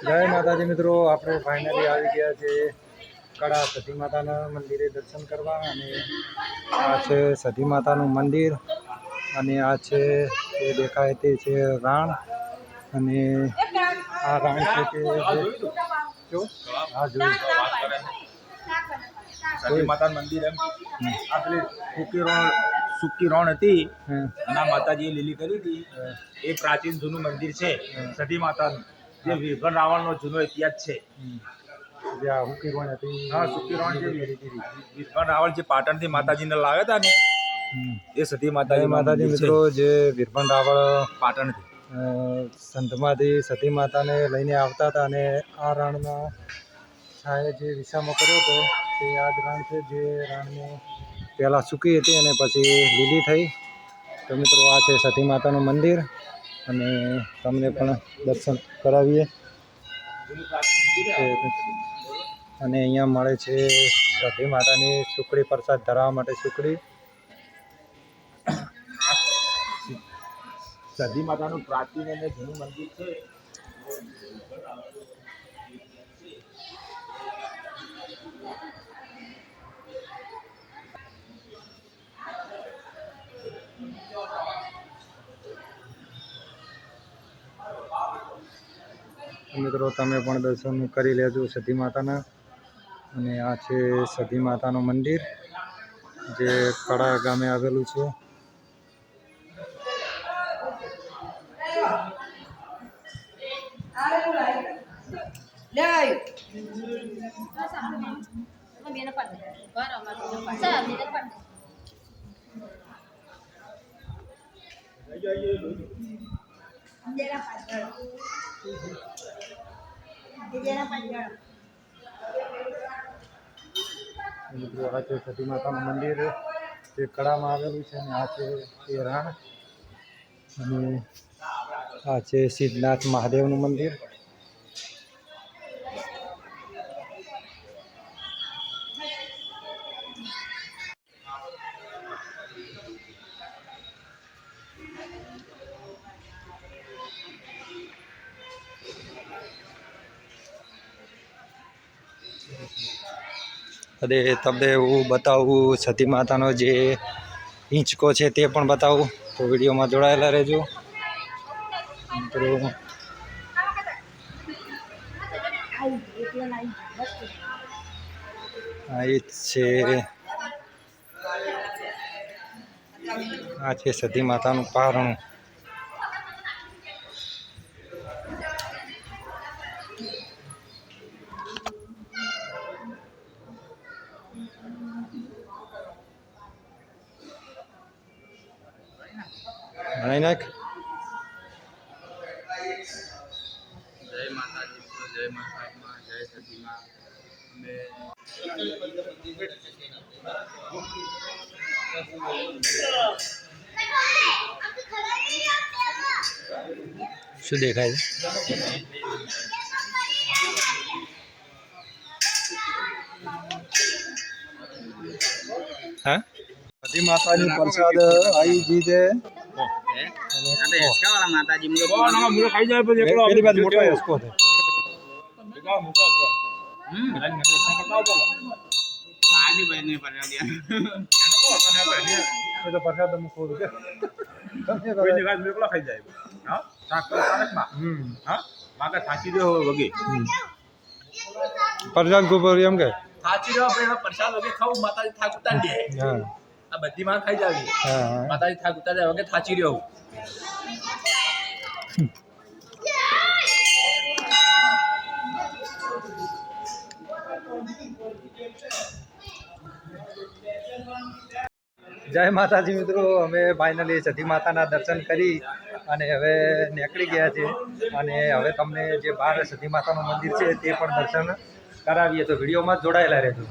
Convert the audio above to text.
જય માતાજી મિત્રો આપણે ફાઇનલી આવી ગયા છે કડા સતી માતાના મંદિરે દર્શન કરવા અને આ છે સતી માતાનું મંદિર અને આ છે એ દેખાય તે છે રાણ અને આ રાણ છે તે જે- જોયું સતી માતાનું મંદિર એમ. આ પેલી સૂકી રણ સૂકી રણ હતી. એના માતાજીએ લીલી કરી હતી. એ પ્રાચીન જૂનું મંદિર છે સતી માતાનું. જે વિભન રાવણનો જૂનો ઇતિહાસ છે. હતી. હા સૂકી રણ જે વિભન રાવણ જે પાટણથી માતાજીને લાવ્યા હતા ને એ સતી માતાજી માતાજી મિત્રો જે વીરભન રાવળ પાટણથી. સંતમાંથી સતી માતાને લઈને આવતા હતા અને આ રણમાં છાએ જે વિસામો કર્યો હતો તે આ જ રણ છે જે રણને પહેલાં સૂકી હતી અને પછી લીલી થઈ. તો મિત્રો, આ છે સતી માતાનું મંદિર અને તમને પણ દર્શન કરાવીએ. અને અહીંયા મળે છે સતી માતાની સુખડી, પ્રસાદ ધરાવવા માટે સુખડી. સતી માતાનું પ્રાચીન અને જૂનું મંદિર છે. મિત્રો, તમે પણ દર્શન કરી લેજો સતી માતાના. અને આ છે સતી માતાનું મંદિર, જે કડા ગામે આવેલું છે. લે આવ્યું માતાનું મંદિર. જે કળામાં આવેલું છે અને આ છે એ રાણ. અને આ છે સિદ્ધનાથ મહાદેવનું મંદિર. અને તમને હું બતાવું, સતી માતાનો જે હિંચકો છે તે પણ બતાવું. તો વિડીયોમાં જોડાયેલા રહેજો. મિત્રો છે, આ છે સતી માતાનું પારણું. ભણાઈ નાખ શું દેખાય છે? હા? સતી માતાની પ્રસાદ આવી ગઈ છે. પ્રસાદ ગોબર એમ કે? થાચી રહ્યો પ્રસાદ વગે ખાવું માતાજી દે હા. આ બધી માં ખાઈ જાવી. માતાજી થાક ઉતાર જાય વગે થાચી રહ્યો જય માતાજી મિત્રો અમે ફાઇનલી સતી માતાના દર્શન કરી અને હવે નીકળી ગયા છે અને હવે તમને જે બહાર સતી માતાનું મંદિર છે તે પણ દર્શન કરાવીએ. તો વિડીયોમાં જોડાયેલા રહેજો.